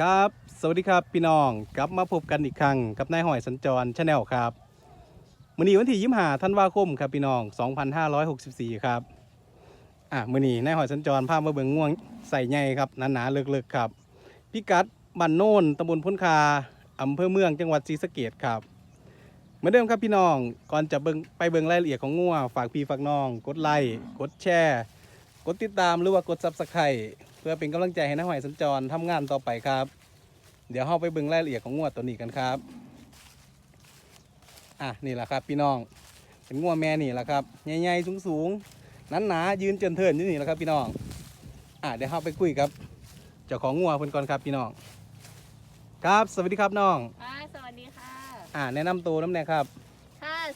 ครับ สวัสดีครับพี่น้องกลับมาพบกันอีกครั้งกับนายหอยสัญจรชาแนลครับมื้อนี้วันที่ยี่ห้าธันวาคมครับพี่น้อง 2564 ครับอะมื้อนี้นายหอยสัญจรพามาเบิ่งง่วงใส่ใหญ่ครับหนาๆเลิกๆครับพิกัดบ้านโน่นตำบลพ้นคาอำเภอเมืองจังหวัดศรีสะเกษครับเหมือนเดิมครับพี่น้องก่อนจะเบิ่งไปเบิ่งรายละเอียดของง่วฝากพี่ฝากน้อง กดไลค์กดแชร์ กดติดตามหรือว่ากดซับสไครต์เพื่อเป็นกำลังใจให้น้าหอยสัญจรทำงานต่อไปครับ เดี๋ยวเราไปเบิ่งรายละเอียดของงวดตัวนี้กันครับอะนี่แหละครับ พี่น้องเป็นงวดแม่นี่แหละครับใหญ่ๆสูงๆนั้นหนาๆยืนเจินเทินอยู่นี่แหละครับ พี่น้องอะเดี๋ยวเราไปคุยครับเจ้าของงัวเพิ่นก่อนครับพี่น้องครับ สวัสดีครับน้อง ค่ะสวัสดีค่ะ อะแนะนำตัวน้ำแน่ครับค่ะ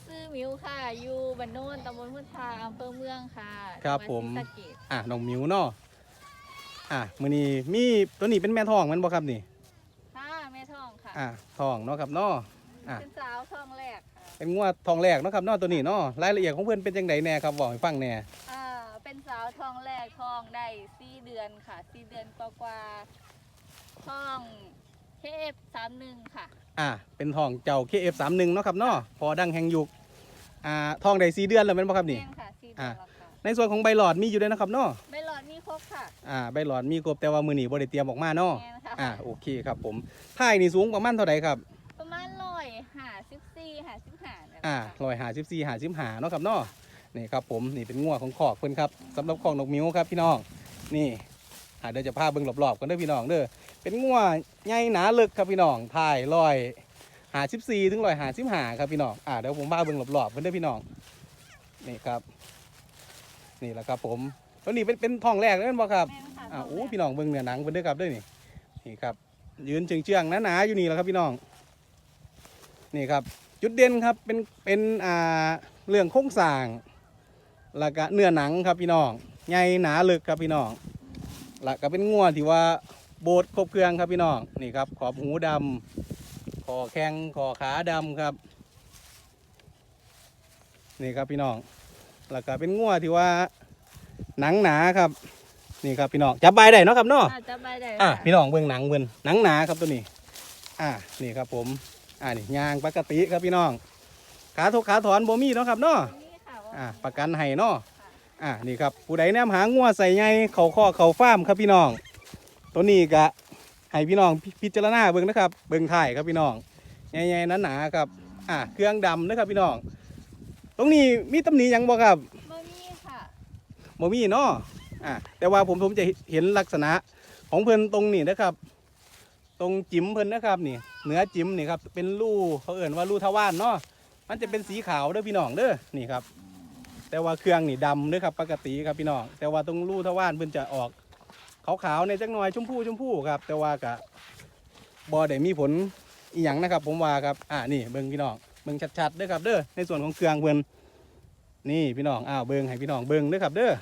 ซื้อมิวค่ะ อยู่บ้านโน่นตำบลพุทธาอำเภอเมืองค่ะครับจังหวัดผมศรีสะเกษอะน้องหมิวเนาะอะมื้อนี้มีตัวนี้เป็นแม่ทองแมันบ่ครับนี่ ค่ะแม่ทองค่ะอะทองเนาะครับเนาะ อะ เป็นสาวทองแรกค่ะเป็นงวดทองแรกเนาะครับเนาะตัวนี้เนาะรายละเอียดของเพื่อนเป็นจังไดแน่ครับบอกให้ฟังแน่อ่าเป็นสาวทองแรกทองได้สี่เดือนค่ะสี่เดือนกว่าๆทอง เคฟสามหนึ่งค่ะ อะเป็นทองเจ้า KF31 เนาะครับเนาะพอดังแห่งยุคอ่าทองได้สี่เดือนแล้วแม่นบ่ครับนี่ แม่นค่ะสี่เดือนแล้วค่ะ ในส่วนของใบหลอดมีอยู่ด้วยนะครับเนาะใบหลอดมีครบค่ะอ่า ใบหลอดมีครบแต่ว่ามือหนีบ่ได้เตรียมออกมาเนาะแม่นค่ะ อ่า โอเคครับผมท้ายนี่สูงประมาณเท่าไหร่ครับ ประมาณร้อยห้าสิบสี่ห้าสิบห้าเนี่ยอ่าค่ะร้อยหาสิบสี่หาสิบหาเนาะครับเนาะนี่ครับผมนี่เป็นงัวของขอกเพิ่นครับสำหรับของนกมิ้วครับพี่น้องนี่อ่าเดี๋ยวจะพาเบิ่งรอบๆกันเด้อพี่น้องเด้อ เป็นงัวใหญ่หนาลึกครับพี่น้องท้ายร้อยหาสิบสี่ถึงร้อยหาสิบหาครับพี่น้องอ่าเดี๋ยวผมพาเบิ่งรอบๆกันเด้อพี่น้องนี่ครับ นี่แหละครับผมตัวนี้เป็นเป็นทองแรกเลยแม่นบ่ครับแม่นค่ะอ่าทงโอ้แรกพี่น้องเบิ่งเนื้อหนังเพิ่นเด้อครับเด้อนี่นี่ครับ ยืนเชื่องๆหนาๆอยู่นี่แหละครับพี่น้อง นี่ครับ จุดเด่นครับเป็นเป็นอ่าเรื่องโครงสร้างแล้วก็เนื้อหนังครับพี่น้องใหญ่หนาลึกครับพี่น้องแล้วก็เป็นงัวที่ว่า โบดครบเครื่องครับพี่น้องนี่ครับ ขอบหูดำคอแข้งคอขาดำครับ นี่ครับพี่น้องแล้วก็เป็นงัวที่ว่าหนังหนาครับ นี่ครับพี่น้องจับใบได้เนาะครับเนาะอ่าจะไปได้อะค่ะพี่น้องเบิ่งหนังเบิ่งหนังหนาครับตัวนี้ อ่านี่ครับผมอ่านี่ยางปกติครับพี่น้อง ขาทกขาถอนบ่มีเนาะครับเนาะนี่ค่ะว่าอ่าประกันให้เนาะอ่านี่ครับผู้ใดแนมหางัวใส่ไงเขาข้อเขาฟ้าร์มครับพี่น้อง ตัวนี้ก็ให้พี่น้องพิพิจารณาเบิ่งนะครับเบิ่งถ่ายครับพี่น้องใหญ่ๆหนาๆครับอ่าเครื่องดำนะครับพี่น้อง ตรงนี้มีตำหนิหยังบ่ครับบ่มีค่ะบ่มีเนาะอ่าแต่ว่าผมผมจะเห็นลักษณะของเพิ่นตรงนี้นะครับ ตรงจิ๋มเพิ่นนะครับนี่เหนือจิ๋มนี่ครับเป็นรูเขาเอ่นว่ารูทวารเนาะมันจะเป็นสีขาวเด้อพี่น้องเด้อนี่ครับ แต่ว่าเครื่องนี่ดำเด้อครับ ปกติครับพี่น้องแต่ว่าตรงรูทวารเพิ่นจะออก ขาวๆในจักหน่อยชมพูชมพูครับ แต่ว่ากะบ่ได้มีผลอีหยังนะครับ ผมว่าครับอ่านี่เบิ่งพี่น้องเบิ่งชัดๆเด้อครับเด้อในส่วนของเครื่องเพิ่นนี่พี่น้องอ้าวเบิ่งให้พี่น้องเบิ่งเด้อครับเด้อ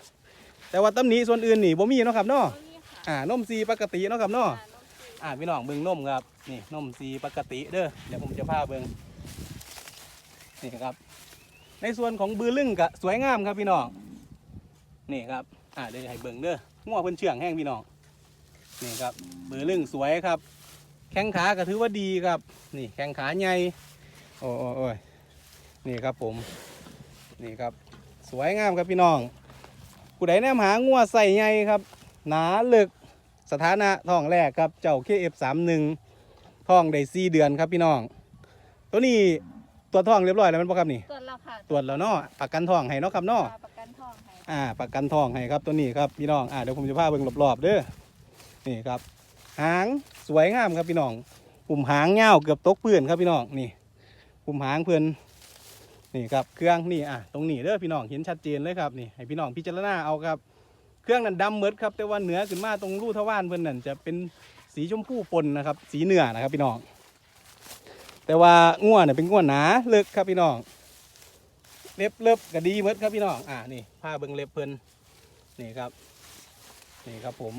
แต่ว่าตำหนิส่วนอื่นนี่บ่มีเนาะครับเนาะบ่มีค่ะอ่านมซีปกติเนาะครับเนาะอ่าน้องจีอ่าพี่น้องเบิ่งนมครับนี่นมซีปกติเด้อเดี๋ยวผมจะพาเบิ่งนี่ครับ ในส่วนของบือลึงก็สวยงามครับพี่น้องนี่ครับอ่าเดี๋ยวจะให้เบิ่งเด้อ งัวเพิ่นเชื่องแห้งพี่น้องนี่ครับบือลึงสวยครับ แข้งขาก็ถือว่าดีครับ นี่แข้งขาใหญ่โอ้โอ้โอ้ยนี่ครับผม นี่ครับ สวยงามครับพี่น้องผู้ใดแนมหางัวใส่ใหญ่ครับ หนาลึกสถานะท้องแรกครับเจ้า KF31 ท้องได้4เดือนครับพี่น้อง ตัวนี้ตัวจท้องเรียบร้อยแล้วแมันบ่ครับนี่ตรวจแล้วค่ะตรวจแล้วเนาะประกันท้องให้เนาะครับเนาะประกันทองให้ อ่าประกันทองให้ครับตัวนี้ครับพี่น้องอ่าเดี๋ยวผมจะพาเบิ่งรอบๆเด้อนี่ครับ หางสวยงามครับพี่น้องปุ่มหางเงาวเกือบตกเพื้นครับพี่น้องนี่ปุ่มหางเพื่อนนี่ครับเครื่องนี่อะตรงนี้เด้อพี่น้องเห็นชัดเจนเลยครับนี่ให้พี่น้องพิจารณาเอาครับ เครื่องนั้นดำเมดครับแต่ว่าเหนือขึ้นมาตรงรูทวารเพื่อนนั่นจะเป็นสีชมพูปนนะครับ สีเนื้อนะครับพี่น้องแต่ว่าง่วนเนี่ยเป็นง่วนหนาเลิกครับพี่น้อง เล็บเล็บก็ดีเมดครับพี่น้องอ่านี่ผ้าเบิงเล็บเพิ่นนี่ครับนี่ครับผม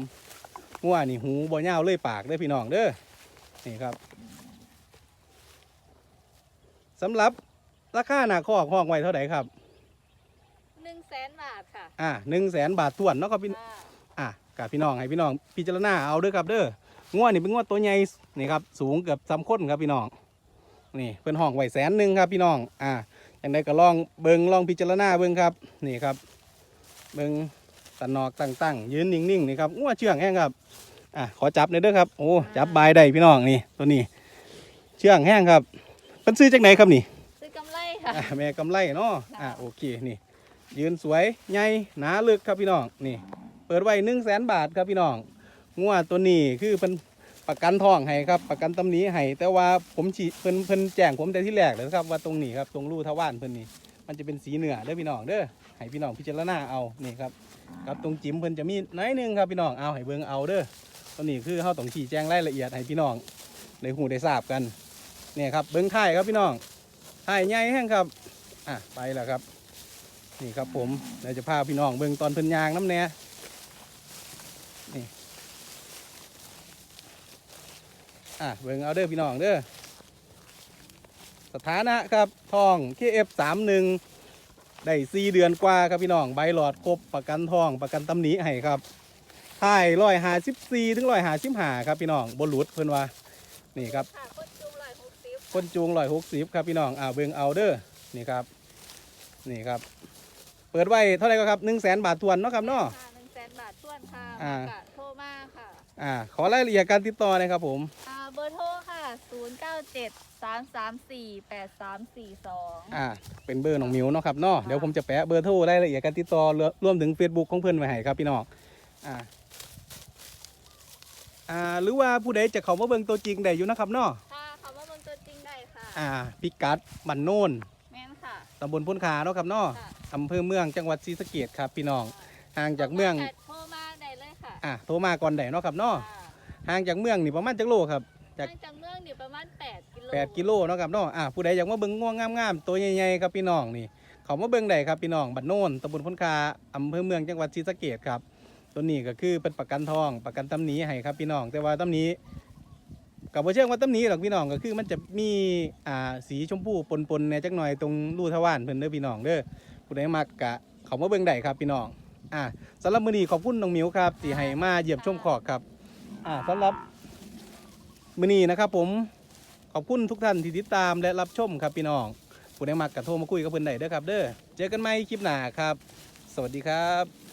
ง่วนี่หูบ่ยาวเลยปากเด้อพี่น้องเด้อนี่ครับสำหรับราคาหน้าคอกห้องไว้เท่าไหร่ครับหนึ่งแสนบาทค่ะอ่าหนึ่งแสนบาททวนเนาะครับพี่อ่าอะกับพี่น้องให้พี่น้องพิจารณาเอาเด้อครับเด้องวดนี่เป็นงวดตัวใหญ่นี่ครับสูงเกือบสามคนครับพี่น้องนี่เพิ่นห้องไว้แสนหนึ่งครับพี่น้องอ่า อย่างใดก็ลองเบิงลองพิจารณาเบิงครับนี่ครับ เบิงตันนอกตั้งๆยืนนิ่งๆนี่ครับงวดเชื่องแห้งครับอะขอจับหน่อยเด้อครับโอ้จับบายได้พี่น้องนี่ตัวนี้ เชื่องแห้งครับเพิ่นซื้อจากไหนครับนี่ซื้อกำไรค่ะอะแม่กำไรเนาะค่ะอะโอเคนี่ ยืนสวยใหญ่หนาลึกครับพี่น้องนี่ เปิดไว้หนึ่งแสนบาทครับพี่น้องงวดตัวนี้คือเพิ่น ประกันทองให้ครับประกันตำหนี้ให้แต่ว่าผมฉีเพิ่นเพิ่นแจ้งผมแต่ที่แรกเลยครับว่าตรงนี้ครับตรงรูทวารเพิ่นนี่มันจะเป็นสีเหนือเด้อพี่น้องเด้อให้พี่น้องพิจารณาเอานี่ครับครับตรงจิ้มเพิ่นจะมีน้อยหนึงครับพี่น้องเอาให้เบิ่งเอาเด้อตัวนี้คือเฮาต้องชี้แจงรายละเอียดให้พี่น้องได้หูได้ทราบกันนี่ครับเบิ่งท้ายครับพี่น้องท้ายใหญ่แห้งครับอะไปแล้วครับ นี่ครับผมเดี๋ยวจะพาพี่น้องเบิ่งตอนเพิ่นยางน้ำแหน่นี่ อะเบิ่งเอาเด้อพี่น้องเด้อสถานะครับทอง KF31 ได้สี่เดือนกว่าครับพี่น้องใบหลอดครบประกันทองประกันตำหนิให้ครับท้ายร้อยหาสิบสี่ถึงร้อยหาสิบหาครับพี่น้องบนหลุดเพิ่นว่านี่ครับค่ะคนจูงร้อยหกสิบคนจูงร้อยหกสิบครับพี่น้องอ่าเบิ่งเอาเด้อนี่ครับ นี่ครับ เปิดไว้เท่าไหร่ก็ครับหนึ่งแสนบาททวนเนาะครับเนาะหนึ่งแสนบาทส่วนค่ะอ่ากะโทรมาค่ะอ่าขอรายละเอียดการติดต่อหนะครับผมอ่า นย์เก้าเจ็ดสามสามสี่แปดสามสี่สองอ่า เป็นเบอร์น้องมิวเนาะครับเนาะเดี๋ยวผมจะแปะเบอร์โทรรายละเอียดการติดต่อรวรวมถึง Facebook ของเพื่อนไว้ให้ครับพี่น้องอ่าอ่าหรือว่าผู้ใดจะเข้ามาเบิ่งตัวจริงได้อยู่นะครับเนาะค่ะคำว่าเบอร์ตัวจริงได้ค่ะ อ่าพิกัดบันโน่นแม่นค่ะ ตำบลพุนคาเนาะครับเนาะค่ะ อำเภอเมืองจังหวัดศรีสะเกษครับพี่น้องห่างจากเมือง โทรมาได้เลยค่ะอ่าโทรมาก่อนได้เนาะครับเนาะค่ะห่างจากเมืองนี่ประมาณจักโลครับ จากห่างจากเมืองนี่ประมาณแปดกิโล8กิโลเนาะครับเนาะอ่าผู้ใดอยากมาเบิ่งง่วงงามๆตัวใหญ่ๆครับพี่น้องนี่ เขามาเบิ่งได้ครับพี่น้องบัดโน่นตำบลพ้นคาอำเภอเมืองจังหวัดศรีสะเกษครับ ตัวนี้ก็คือเป็นประกันทองประกันตำหนีให้ครับพี่น้อง แต่ว่าตำหนีกับว่าเชื่อว่าตำหนีหรอกพี่น้องก็คือมันจะมีอ่าสีชมพูปนๆเนี่ยจักหน่อยตรงรูทวารเพิ่นเด้อพี่น้องเด้อผู้ใดมักกะเขามาเบิ่งได้ครับพี่น้องอ่าสำหรับมื้อนี้ขอบคุณน้องหมิวครับที่ให้มาเยี่ยมชมขอกครับอ่าสำหรับ มื้อนี้นะครับผมขอบคุณทุกท่านที่ติดตามและรับชมครับพี่น้องผู้ใดมักกะโทรมาคุยกับเพื่อนได้เด้อครับ เด้อเจอกันใหม่คลิปหน้าครับ สวัสดีครับ